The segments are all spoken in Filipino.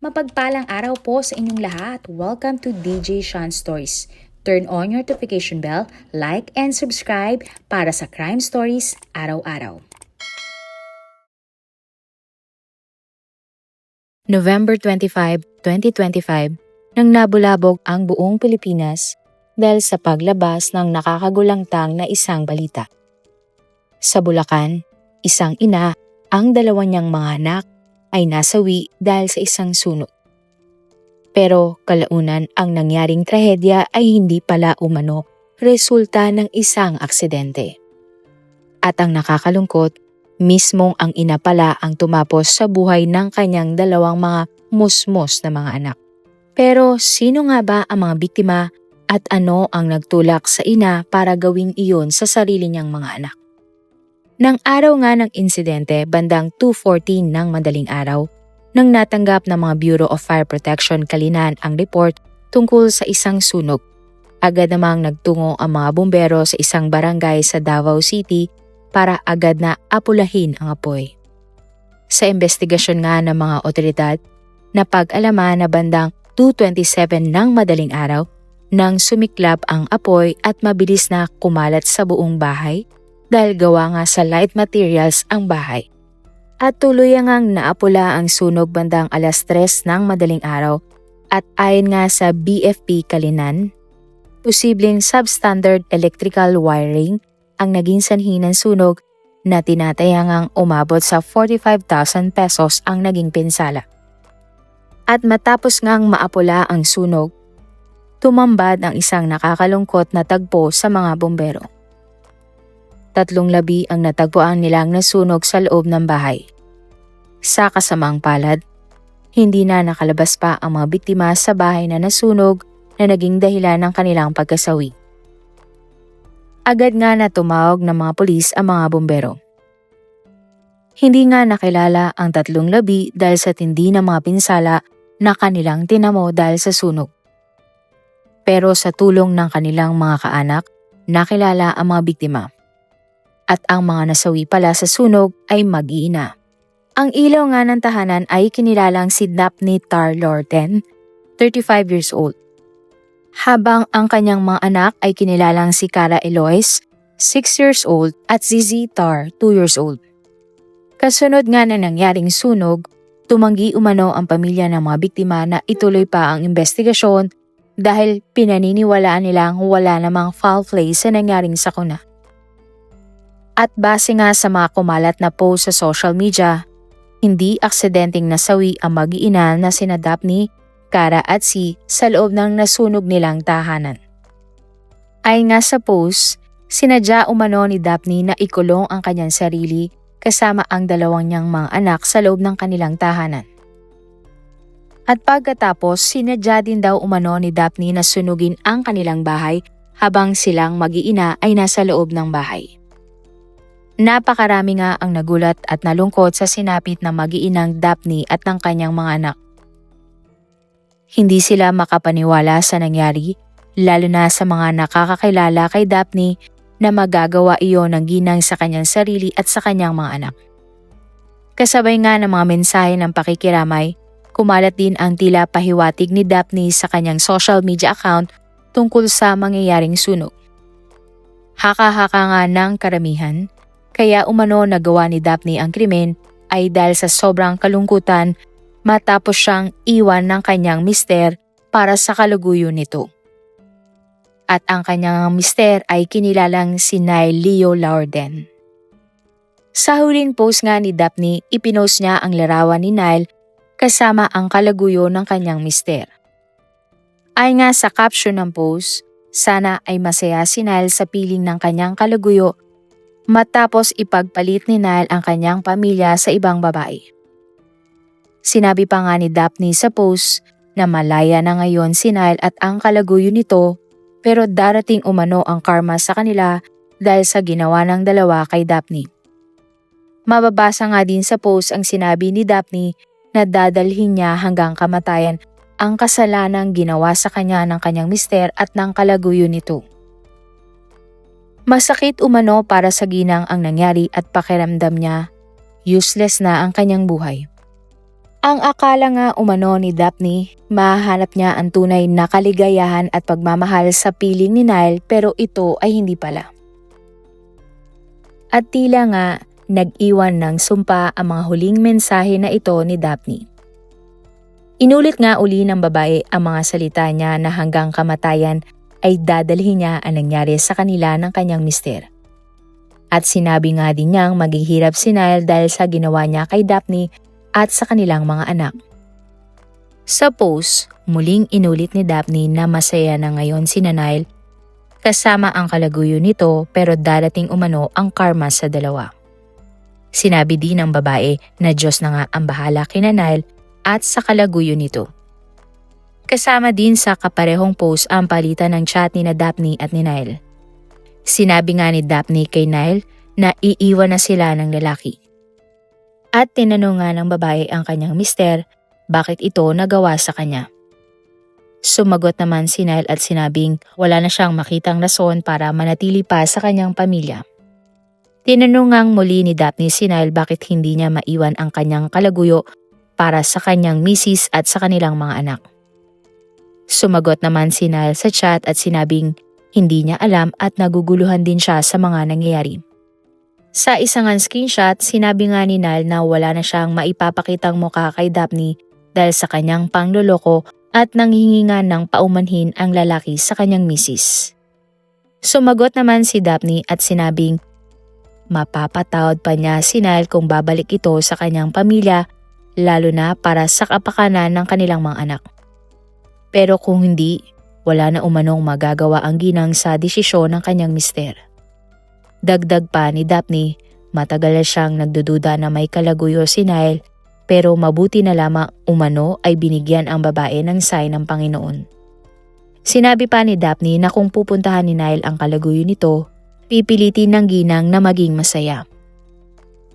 Mapagpalang araw po sa inyong lahat. Welcome to DJ Sean Stories. Turn on your notification bell, like and subscribe para sa crime stories araw-araw. November 25, 2025, nang nabulabog ang buong Pilipinas dahil sa paglabas ng nakakagulangtang na isang balita. Sa Bulacan, isang ina, ang dalawa niyang mga anak ay nasawi dahil sa isang sunog. Pero kalaunan ang nangyaring trahedya ay hindi pala umano resulta ng isang aksidente. At ang nakakalungkot, mismong ang ina pala ang tumapos sa buhay ng kanyang dalawang mga musmos na mga anak. Pero sino nga ba ang mga biktima at ano ang nagtulak sa ina para gawin iyon sa sarili niyang mga anak? Nang araw nga ng insidente bandang 2.14 ng madaling araw, nang natanggap ng mga Bureau of Fire Protection Kalinan ang report tungkol sa isang sunog. Agad namang nagtungo ang mga bumbero sa isang barangay sa Davao City para agad na apulahin ang apoy. Sa investigasyon nga ng mga otoridad, napag-alaman na bandang 2.27 ng madaling araw nang sumiklab ang apoy at mabilis na kumalat sa buong bahay dahil gawa nga sa light materials ang bahay. At tuloy ngang naapula ang sunog bandang alas 3 ng madaling araw at ayon nga sa BFP Kalinan, posibleng substandard electrical wiring ang naging sanhi ng sunog na tinatayangang umabot sa 45,000 pesos ang naging pinsala. At matapos ngang maapula ang sunog, tumambad ang isang nakakalungkot na tagpo sa mga bumbero. Tatlong labi ang natagpuan nilang nasunog sa loob ng bahay. Sa kasamang palad, hindi na nakalabas pa ang mga biktima sa bahay na nasunog na naging dahilan ng kanilang pagkasawi. Agad nga na tumawag ng mga pulis ang mga bumbero. Hindi nga nakilala ang tatlong labi dahil sa tindi ng mga pinsala na kanilang tinamo dahil sa sunog. Pero sa tulong ng kanilang mga kaanak, nakilala ang mga biktima at ang mga nasawi pala sa sunog ay mag-iina. Ang ilaw nga ng tahanan ay kinilalang si Daphne Tar Lorten, 35 years old. Habang ang kanyang mga anak ay kinilalang si Cara Elois, 6 years old at Zizi Tar, 2 years old. Kasunod nga na nangyaring sunog, tumanggi umano ang pamilya ng mga biktima na ituloy pa ang investigasyon dahil pinaniniwalaan nilang wala namang foul play sa nangyaring sakuna. At base nga sa mga kumalat na post sa social media, hindi aksidenteng nasawi ang mag-iina na sina Daphne, Cara at Si sa loob ng nasunog nilang tahanan. Ay nga sa post, sinadya umano ni Daphne na ikulong ang kanyang sarili kasama ang dalawang niyang mga anak sa loob ng kanilang tahanan. At pagkatapos, sinadya din daw umano ni Daphne na sunugin ang kanilang bahay habang silang mag-iina ay nasa loob ng bahay. Napakarami nga ang nagulat at nalungkot sa sinapit ng mag-iinang Daphne at ng kanyang mga anak. Hindi sila makapaniwala sa nangyari, lalo na sa mga nakakakilala kay Daphne na magagawa iyon ng ginang sa kanyang sarili at sa kanyang mga anak. Kasabay nga ng mga mensahe ng pakikiramay, kumalat din ang tila pahiwatig ni Daphne sa kanyang social media account tungkol sa mangyayaring sunog. Haka-haka nga ng karamihan, kaya umano nagawa ni Daphne ang krimen ay dahil sa sobrang kalungkutan matapos siyang iwan ng kanyang mister para sa kaluguyo nito. At ang kanyang mister ay kinilalang si Nile Leo Laurden. Sa huling post nga ni Daphne, ipinost niya ang larawan ni Nile kasama ang kalaguyo ng kanyang mister. Ay nga sa caption ng post, sana ay masaya si Nile sa piling ng kanyang kalaguyo matapos ipagpalit ni Nile ang kanyang pamilya sa ibang babae. Sinabi pa nga ni Daphne sa post na malaya na ngayon si Nile at ang kalaguyo nito pero darating umano ang karma sa kanila dahil sa ginawa ng dalawa kay Daphne. Mababasa nga din sa post ang sinabi ni Daphne na dadalhin niya hanggang kamatayan ang kasalanang ginawa sa kanya ng kanyang mister at ng kalaguyo nito. Masakit umano para sa ginang ang nangyari at pakiramdam niya, useless na ang kanyang buhay. Ang akala nga umano ni Daphne, mahanap niya ang tunay na kaligayahan at pagmamahal sa piling ni Nile pero ito ay hindi pala. At tila nga nag-iwan ng sumpa ang mga huling mensahe na ito ni Daphne. Inulit nga uli ng babae ang mga salita niya na hanggang kamatayan ay dadalhin niya ang nangyari sa kanila ng kanyang mister. At sinabi nga din niyang maghihirap si Nile dahil sa ginawa niya kay Daphne at sa kanilang mga anak. Sa post, muling inulit ni Daphne na masaya na ngayon si Nile kasama ang kalaguyo nito pero darating umano ang karma sa dalawa. Sinabi din ng babae na Diyos na nga ang bahala kina Nile at sa kalaguyo nito. Kasama din sa kaparehong post ang palitan ng chat ni na Daphne at ni Nile. Sinabi nga ni Daphne kay Nile na iiwan na sila ng lalaki. At tinanong nga ng babae ang kanyang mister bakit ito nagawa sa kanya. Sumagot naman si Nile at sinabing wala na siyang makitang rason para manatili pa sa kanyang pamilya. Tinanong ngang muli ni Daphne si Nile bakit hindi niya maiwan ang kanyang kalaguyo para sa kanyang misis at sa kanilang mga anak. Sumagot naman si Nile sa chat at sinabing hindi niya alam at naguguluhan din siya sa mga nangyayari. Sa isang screenshot, sinabi nga ni Nal na wala na siyang maipapakitang mukha kay Daphne dahil sa kanyang pangloloko at nanghihinga ng paumanhin ang lalaki sa kanyang misis. Sumagot naman si Daphne at sinabing mapapatawad pa niya si Nal kung babalik ito sa kanyang pamilya lalo na para sa kapakanan ng kanilang mga anak. Pero kung hindi, wala na umanong magagawa ang ginang sa desisyon ng kanyang mister. Dagdag pa ni Daphne, matagal na siyang nagdududa na may kalaguyo si Nile pero mabuti na lamang umano ay binigyan ang babae ng sign ng Panginoon. Sinabi pa ni Daphne na kung pupuntahan ni Nile ang kalaguyo nito, pipilitin ng ginang na maging masaya.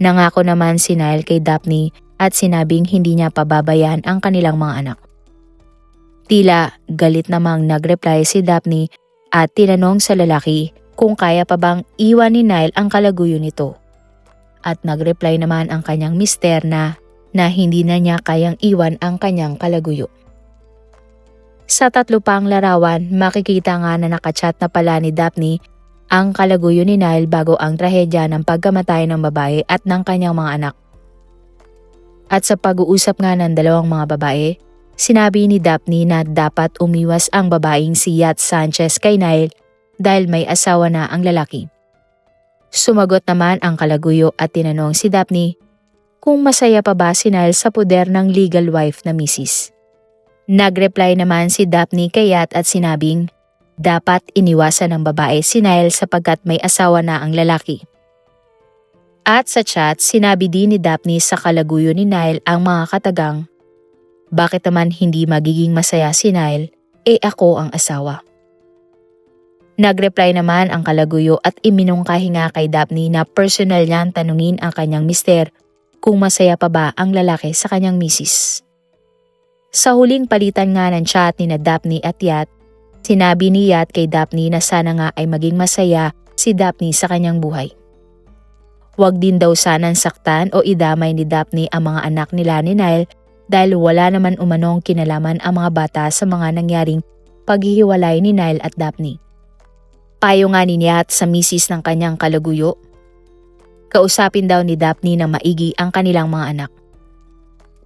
Nangako naman si Nile kay Daphne at sinabing hindi niya pababayan ang kanilang mga anak. Tila galit namang nagreply si Daphne at tinanong sa lalaki kung kaya pa bang iwan ni Nile ang kalaguyo nito. At nagreply naman ang kanyang mister na na hindi na niya kayang iwan ang kanyang kalaguyo. Sa tatlo pang larawan, makikita nga na nakachat na pala ni Daphne ang kalaguyo ni Nile bago ang trahedya ng pagkamatay ng babae at ng kanyang mga anak. At sa pag-uusap nga ng dalawang mga babae, sinabi ni Daphne na dapat umiwas ang babaeng si Yat Sanchez kay Nile dahil may asawa na ang lalaki. Sumagot naman ang kalaguyo at tinanong si Daphne kung masaya pa ba si Nile sa poder ng legal wife na misis. Nagreply naman si Daphne kay Yat at sinabing dapat iniwasan ng babae si Nile sapagkat may asawa na ang lalaki. At sa chat, sinabi din ni Daphne sa kalaguyo ni Nile ang mga katagang, Bakit naman hindi magiging masaya si Nile, eh ako ang asawa. Nagreply naman ang kalaguyo at iminungkahi nga kay Daphne na personal niyang tanungin ang kanyang mister kung masaya pa ba ang lalaki sa kanyang misis. Sa huling palitan nga ng chat ni na Daphne at Yat, sinabi ni Yat kay Daphne na sana nga ay maging masaya si Daphne sa kanyang buhay. Huwag din daw sanang saktan o idamay ni Daphne ang mga anak nila ni Nile dahil wala naman umanong kinalaman ang mga bata sa mga nangyaring paghihiwalay ni Nile at Daphne. Payo nga ni Niat sa misis ng kanyang kalaguyo. Kausapin daw ni Daphne na maigi ang kanilang mga anak.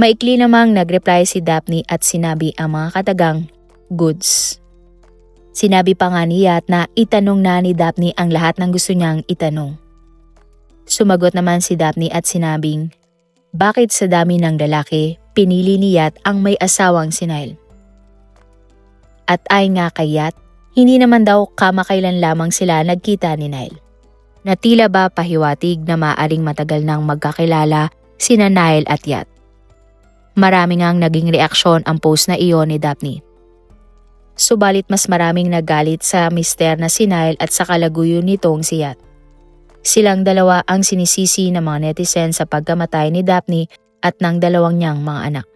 Maikli namang nagreply si Daphne at sinabi ang mga katagang, goods. Sinabi pa nga ni Yat na itanong na ni Daphne ang lahat ng gusto niyang itanong. Sumagot naman si Daphne at sinabing, bakit sa dami ng lalaki, pinili ni Yat ang may asawang si Nile? At ay nga kay Yat, hindi naman daw kamakailan lamang sila nagkita ni Nile. Na tila ba pahiwatig na maaring matagal nang magkakilala sina Nile at Yat. Marami ngang naging reaksyon ang post na iyon ni Daphne. Subalit mas maraming nagalit sa mister na si Nile at sa kalaguyo nitong si Yat. Silang dalawa ang sinisisi ng mga netizen sa pagkamatay ni Daphne at ng dalawang niyang mga anak.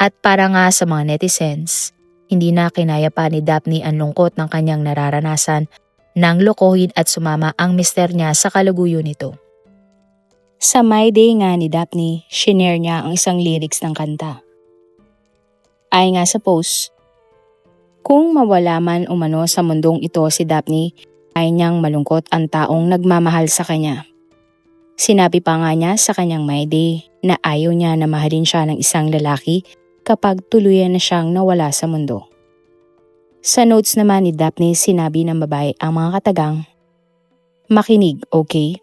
At para nga sa mga netizens, hindi na kinaya pa ni Daphne ang lungkot ng kanyang nararanasan nang lokohin at sumama ang mister niya sa kaluguyo nito. Sa My Day nga ni Daphne, shinare niya ang isang lyrics ng kanta. Ay nga sa post, Kung mawala man umano sa mundong ito si Daphne, ay niyang malungkot ang taong nagmamahal sa kanya. Sinabi pa nga niya sa kanyang My Day na ayaw niya na mahalin siya ng isang lalaki kapag tuluyan na siyang nawala sa mundo. Sa notes naman ni Daphne sinabi ng babae ang mga katagang, Makinig, okay?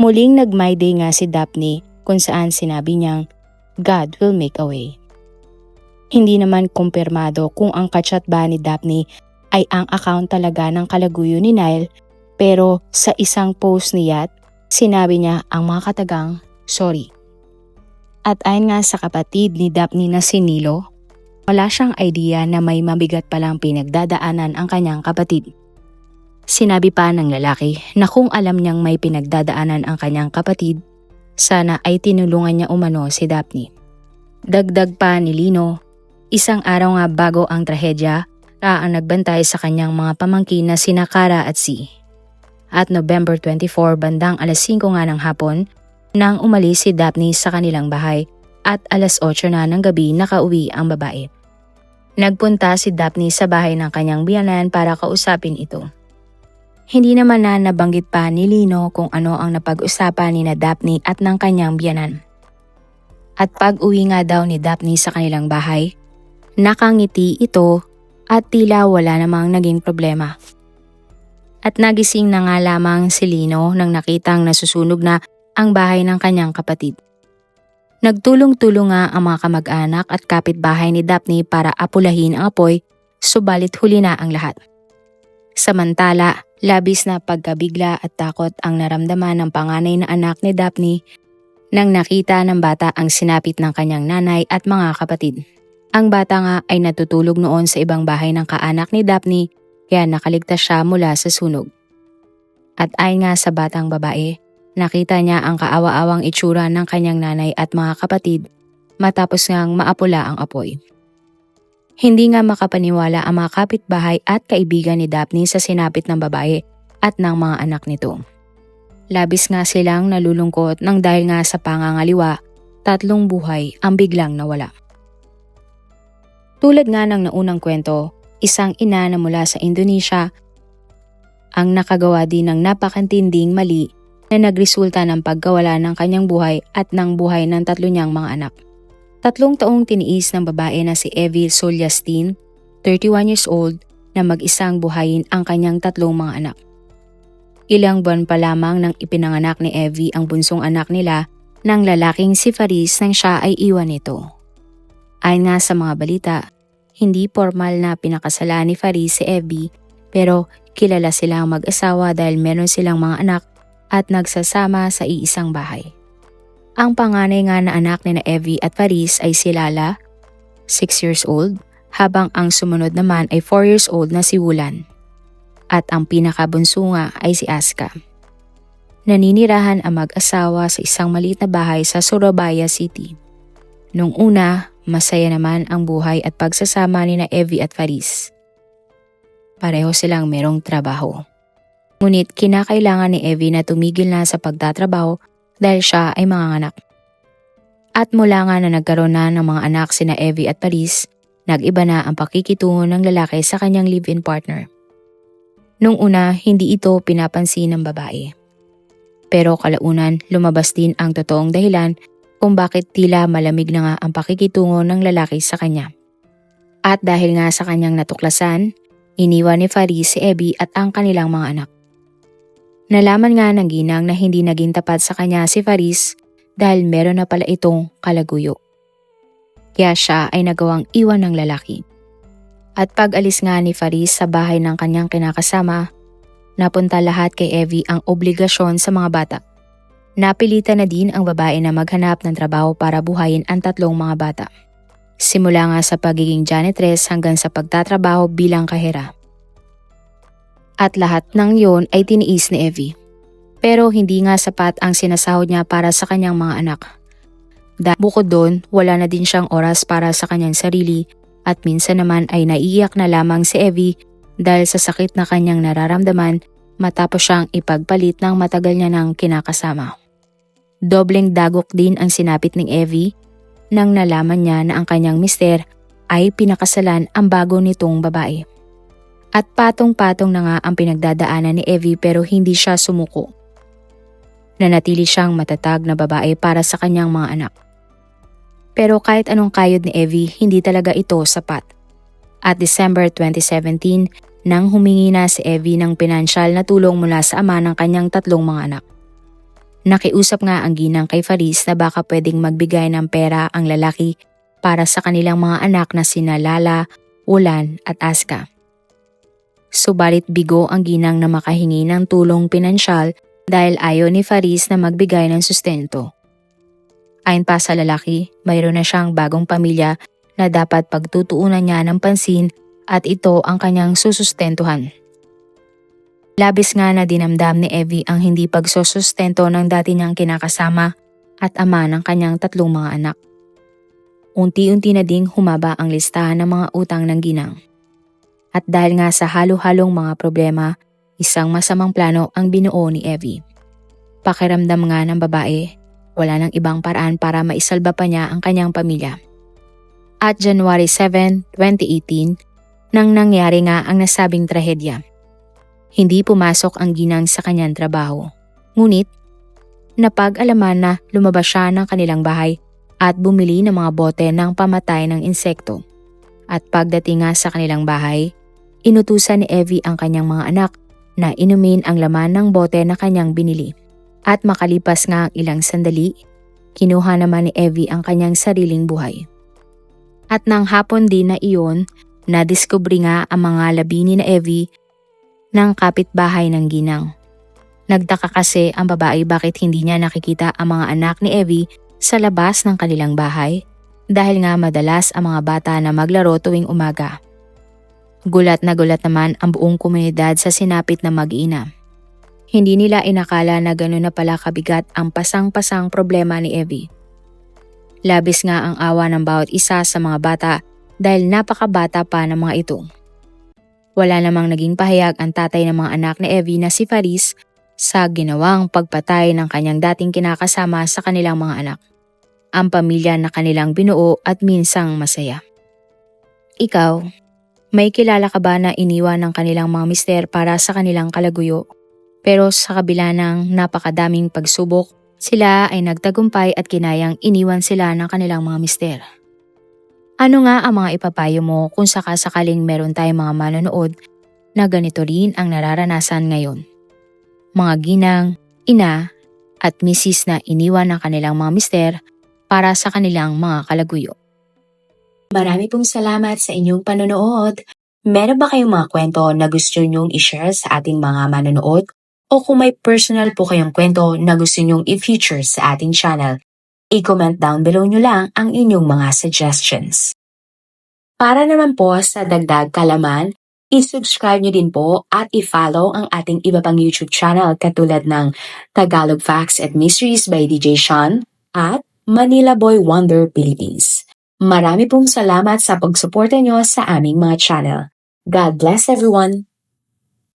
Muling nag-my day nga si Daphne kung saan sinabi niyang, God will make a way. Hindi naman kumpirmado kung ang kachat ba ni Daphne ay ang account talaga ng kalaguyo ni Nile pero sa isang post niya sinabi niya ang mga katagang, sorry. At ayon nga sa kapatid ni Daphne na si Nilo, wala siyang idea na may mabigat palang pinagdadaanan ang kanyang kapatid. Sinabi pa ng lalaki na kung alam niyang may pinagdadaanan ang kanyang kapatid, sana ay tinulungan niya umano si Daphne. Dagdag pa ni Lino, isang araw nga bago ang trahedya, Ra ang nagbantay sa kanyang mga pamangkin na sina Kara at Si. At November 24 bandang alas 5 nga ng hapon, nang umalis si Daphne sa kanilang bahay at alas 8 na ng gabi nakauwi ang babae. Nagpunta si Daphne sa bahay ng kanyang biyanan para kausapin ito. Hindi naman na nabanggit pa ni Lino kung ano ang napag-usapan ni na Daphne at ng kanyang biyanan. At pag uwi nga daw ni Daphne sa kanilang bahay, nakangiti ito at tila wala namang naging problema. At nagising na nga lamang si Lino nang nakitang nasusunog na ang bahay ng kanyang kapatid. Nagtulong-tulong nga ang mga kamag-anak at kapitbahay ni Daphne para apulahin ang apoy, subalit huli na ang lahat. Samantala, labis na pagkabigla at takot ang naramdaman ng panganay na anak ni Daphne nang nakita ng bata ang sinapit ng kanyang nanay at mga kapatid. Ang bata nga ay natutulog noon sa ibang bahay ng kaanak ni Daphne kaya nakaligtas siya mula sa sunog. At ayon nga sa batang babae, Nakita niya ang kaawa-awang itsura ng kanyang nanay at mga kapatid matapos ngang maapula ang apoy. Hindi nga makapaniwala ang mga kapitbahay at kaibigan ni Daphne sa sinapit ng babae at ng mga anak nito. Labis nga silang nalulungkot nang dahil nga sa pangangaliwa, tatlong buhay ang biglang nawala. Tulad nga ng naunang kwento, isang ina na mula sa Indonesia ang nakagawa din ng napakantinding mali na nagresulta ng pagkawala ng kanyang buhay at ng buhay ng tatlo niyang mga anak. Tatlong taong tiniis ng babae na si Evie Solyastin, 31 years old, na mag-isang buhayin ang kanyang tatlong mga anak. Ilang buwan pa lamang nang ipinanganak ni Evie ang bunsong anak nila ng lalaking si Faris nang siya ay iwan nito. Ayon nga sa mga balita, hindi formal na pinakasala ni Faris si Evie pero kilala silang mag-asawa dahil meron silang mga anak at nagsasama sa iisang bahay. Ang panganay nga na anak ni na Evie at Paris ay si Lala, 6 years old, habang ang sumunod naman ay 4 years old na si Wulan. At ang pinakabunso nga ay si Aska. Naninirahan ang mag-asawa sa isang maliit na bahay sa Surabaya City. Nung una, masaya naman ang buhay at pagsasama ni na Evie at Faris. Pareho silang merong trabaho. Ngunit kinakailangan ni Evie na tumigil na sa pagtatrabaho dahil siya ay manganganak. At mula nga na nagkaroon na ng mga anak sina Evie at Paris, nag-iba na ang pakikitungo ng lalaki sa kanyang live-in partner. Nung una, hindi ito pinapansin ng babae. Pero kalaunan, lumabas din ang totoong dahilan kung bakit tila malamig na nga ang pakikitungo ng lalaki sa kanya. At dahil nga sa kanyang natuklasan, iniwan ni Faris si Evie at ang kanilang mga anak. Nalaman nga ng ginang na hindi naging tapat sa kanya si Faris dahil meron na pala itong kalaguyo. Kaya siya ay nagawang iwan ng lalaki. At pag alis nga ni Faris sa bahay ng kanyang kinakasama, napunta lahat kay Evie ang obligasyon sa mga bata. Napilitan na din ang babae na maghanap ng trabaho para buhayin ang tatlong mga bata. Simula nga sa pagiging janitress hanggang sa pagtatrabaho bilang kahera. At lahat ng yon ay tiniis ni Evie. Pero hindi nga sapat ang sinasahod niya para sa kanyang mga anak. Dahil bukod doon, wala na din siyang oras para sa kanyang sarili at minsan naman ay naiiyak na lamang si Evie dahil sa sakit na kanyang nararamdaman matapos siyang ipagpalit ng matagal niya ng kinakasama. Dobleng dagok din ang sinapit ng Evie nang nalaman niya na ang kanyang mister ay pinakasalan ang bago nitong babae. At patong-patong na nga ang pinagdadaanan ni Evie pero hindi siya sumuko. Nanatili siyang matatag na babae para sa kanyang mga anak. Pero kahit anong kayod ni Evie, hindi talaga ito sapat. At December 2017, nang humingi na si Evie ng pinansyal na tulong mula sa ama ng kanyang tatlong mga anak. Nakiusap nga ang ginang kay Faris na baka pwedeng magbigay ng pera ang lalaki para sa kanilang mga anak na sina Lala, Ulan at Aska. Subalit bigo ang ginang na makahingi ng tulong pinansyal dahil ayaw ni Faris na magbigay ng sustento. Ayon pa sa lalaki, mayroon na siyang bagong pamilya na dapat pagtutuunan niya ng pansin at ito ang kanyang susustentuhan. Labis nga na dinamdam ni Evie ang hindi pagsusustento ng dati niyang kinakasama at ama ng kanyang tatlong mga anak. Unti-unti na ding humaba ang listahan ng mga utang ng ginang. At dahil nga sa halo-halong mga problema, isang masamang plano ang binuo ni Evie. Pakiramdam nga ng babae, wala nang ibang paraan para maisalba pa niya ang kanyang pamilya. At January 7, 2018, nang nangyari nga ang nasabing trahedya. Hindi pumasok ang ginang sa kanyang trabaho. Ngunit, napag-alaman na lumabas siya ng kanilang bahay at bumili ng mga bote ng pamatay ng insekto. At pagdating nga sa kanilang bahay, inutusan ni Evie ang kanyang mga anak na inumin ang laman ng bote na kanyang binili. At makalipas nga ang ilang sandali, kinuha naman ni Evie ang kanyang sariling buhay. At nang hapon din na iyon, nadiskubre nga ang mga labini na Evie ng kapitbahay ng ginang. Nagtaka kasi ang babae bakit hindi niya nakikita ang mga anak ni Evie sa labas ng kanilang bahay dahil nga madalas ang mga bata na maglaro tuwing umaga. Gulat na gulat naman ang buong komunidad sa sinapit na mag-ina. Hindi nila inakala na gano'n na pala kabigat ang pasang-pasang problema ni Evie. Labis nga ang awa ng bawat isa sa mga bata dahil napakabata pa ng mga ito. Wala namang naging pahayag ang tatay ng mga anak ni Evie na si Faris sa ginawang pagpatay ng kanyang dating kinakasama sa kanilang mga anak. Ang pamilya na kanilang binuo at minsang masaya. Ikaw, may kilala ka ba na iniwan ng kanilang mga mister para sa kanilang kalaguyo? Pero sa kabila ng napakadaming pagsubok, sila ay nagtagumpay at kinayang iniwan sila ng kanilang mga mister. Ano nga ang mga ipapayo mo kung sakasakaling meron tayong mga manonood na ganito rin ang nararanasan ngayon? Mga ginang, ina, at misis na iniwan ng kanilang mga mister para sa kanilang mga kalaguyo. Marami pong salamat sa inyong panonood. Meron ba kayong mga kwento na gusto nyong i-share sa ating mga manonood? O kung may personal po kayong kwento na gusto nyong i-feature sa ating channel, i-comment down below nyo lang ang inyong mga suggestions. Para naman po sa dagdag kalaman, i-subscribe nyo din po at i-follow ang ating iba pang YouTube channel katulad ng Tagalog Facts and Mysteries by DJ Sean at Manila Boy Wonder Philippines. Marami pong salamat sa pagsuporta nyo sa aming mga channel. God bless everyone!